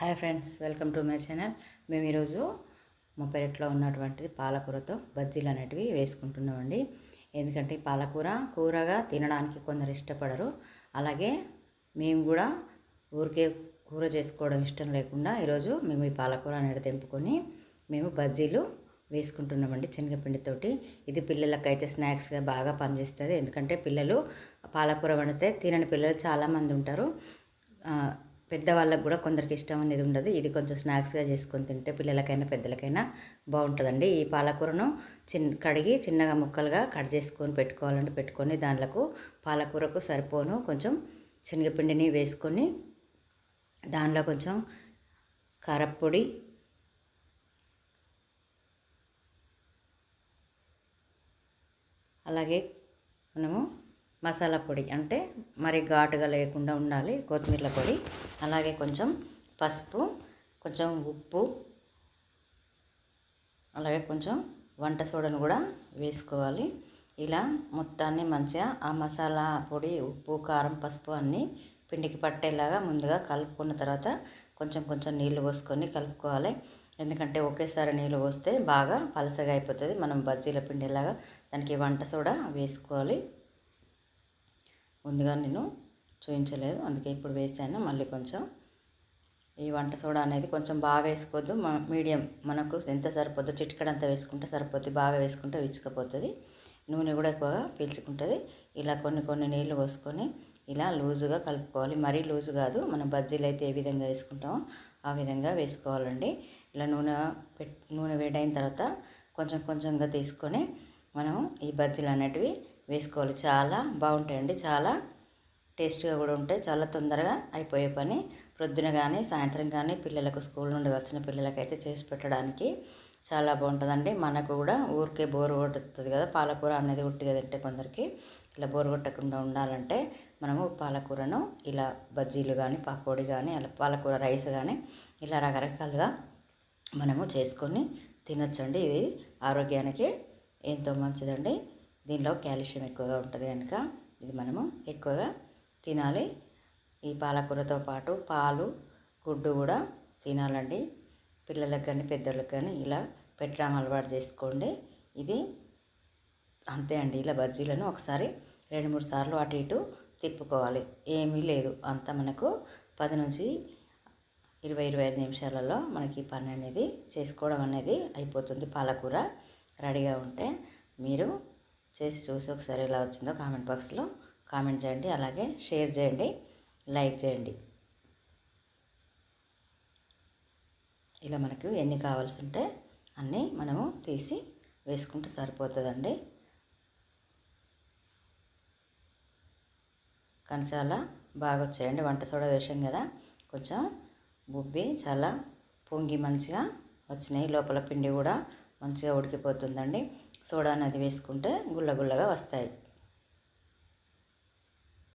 Hi friends welcome to my channel. మేము ఈరోజు మా పెరట్లో ఉన్నటువంటి పాలకూరతో బజ్జీలు అనేటివి వేసుకుంటున్నామండి. ఎందుకంటే పాలకూర కూరగా తినడానికి కొందరు ఇష్టపడరు. అలాగే మేము కూడా ఊరికే కూర చేసుకోవడం ఇష్టం లేకుండా ఈరోజు మేము ఈ పాలకూర అనేది తెంపుకొని మేము బజ్జీలు వేసుకుంటున్నామండి శనగపిండితోటి. ఇది పిల్లలకైతే స్నాక్స్గా బాగా పనిచేస్తుంది. ఎందుకంటే పిల్లలు పాలకూర వండితే తినని పిల్లలు చాలామంది ఉంటారు. పెద్దవాళ్ళకు కూడా కొందరికి ఇష్టం అనేది ఉండదు. ఇది కొంచెం స్నాక్స్గా చేసుకొని తింటే పిల్లలకైనా పెద్దలకైనా బాగుంటుందండి. ఈ పాలకూరను చిన్న కడిగి చిన్నగా ముక్కలుగా కట్ చేసుకొని పెట్టుకోవాలంటే పెట్టుకొని దాంట్లో పాలకూరకు సరిపోను. కొంచెం శనగపిండిని వేసుకొని దానిలో కొంచెం కారప్పొడి అలాగే మనము మసాలా పొడి అంటే మరి ఘాటుగా లేకుండా ఉండాలి కొత్తిమీర పొడి. అలాగే కొంచెం పసుపు కొంచెం ఉప్పు అలాగే కొంచెం వంట సోడాను కూడా వేసుకోవాలి. ఇలా మొత్తాన్ని మంచిగా ఆ మసాలా పొడి ఉప్పు కారం పసుపు అన్నీ పిండికి పట్టేలాగా ముందుగా కలుపుకున్న తర్వాత కొంచెం కొంచెం నీళ్ళు పోసుకొని కలుపుకోవాలి. ఎందుకంటే ఒకేసారి నీళ్ళు పోస్తే బాగా పలసగా అయిపోతుంది. మనం బజ్జీల పిండిలాగా దానికి వంట సోడా వేసుకోవాలి. ముందుగా నేను చూపించలేదు అందుకే ఇప్పుడు వేసాను. మళ్ళీ కొంచెం ఈ వంట సోడా అనేది కొంచెం బాగా వేసుకోవద్దు. మీడియం మనకు ఎంత సరిపోద్దో చిటికడంతా వేసుకుంటే సరిపోద్ది. బాగా వేసుకుంటే విచ్చుకపోతుంది. నూనె కూడా ఎక్కువగా పీల్చుకుంటుంది. ఇలా కొన్ని కొన్ని నీళ్ళు పోసుకొని ఇలా లూజుగా కలుపుకోవాలి. మరీ లూజు కాదు. మనం బజ్జీలు అయితే ఏ విధంగా వేసుకుంటామో ఆ విధంగా వేసుకోవాలండి. ఇలా నూనె పెట్ నూనె వేడైన తర్వాత కొంచెం కొంచెంగా తీసుకొని మనం ఈ బజ్జీలు అనేటివి వేసుకోవాలి. చాలా బాగుంటాయండి. చాలా టేస్ట్గా కూడా ఉంటాయి. చాలా తొందరగా అయిపోయే పని. ప్రొద్దున కానీ సాయంత్రం కానీ పిల్లలకు స్కూల్ నుండి వచ్చిన పిల్లలకైతే చేసి పెట్టడానికి చాలా బాగుంటుందండి. మనకు కూడా ఊరికే బోరు కొట్టుతుంది కదా. పాలకూర అనేది ఉట్టిగా తింటే కొందరికి ఇలా బోరు కొట్టకుండా ఉండాలంటే మనము పాలకూరను ఇలా బజ్జీలు కానీ పకోడీ కానీ అలా పాలకూర రైస్ కానీ ఇలా రకరకాలుగా మనము చేసుకొని తినొచ్చండి. ఇది ఆరోగ్యానికి ఎంతో మంచిదండి. దీనిలో కాల్షియం ఎక్కువగా ఉంటుంది కనుక ఇది మనము ఎక్కువగా తినాలి. ఈ పాలకూరతో పాటు పాలు గుడ్డు కూడా తినాలండి. పిల్లలకు కానీ పెద్దలకు కానీ ఇలా పెట్టడం అలవాటు చేసుకోండి. ఇది అంతే అండి. ఇలా బజ్జీలను ఒకసారి రెండు మూడు సార్లు అటు ఇటు తిప్పుకోవాలి. ఏమీ లేదు. అంత మనకు పది నుంచి ఇరవై ఇరవై ఐదు నిమిషాలలో మనకి పని అనేది చేసుకోవడం అనేది అయిపోతుంది. పాలకూర రెడీగా ఉంటే మీరు చేసి చూసి ఒకసారి ఎలా వచ్చిందో కామెంట్ బాక్స్లో కామెంట్ చేయండి అలాగే షేర్ చేయండి లైక్ చేయండి. ఇలా మనకు ఎన్ని కావాల్సి ఉంటే అన్నీ మనము తీసి వేసుకుంటే సరిపోతుందండి. కానీ చాలా బాగా వచ్చాయండి. వంట సోడా వేసాం కదా కొంచెం బుబ్బి చాలా పొంగి మంచిగా వచ్చినాయి. లోపల పిండి కూడా మంచిగా ఉడికిపోతుందండి. సోడా నది వేసుకుంటే గుల్ల గుల్లగా వస్తాయి.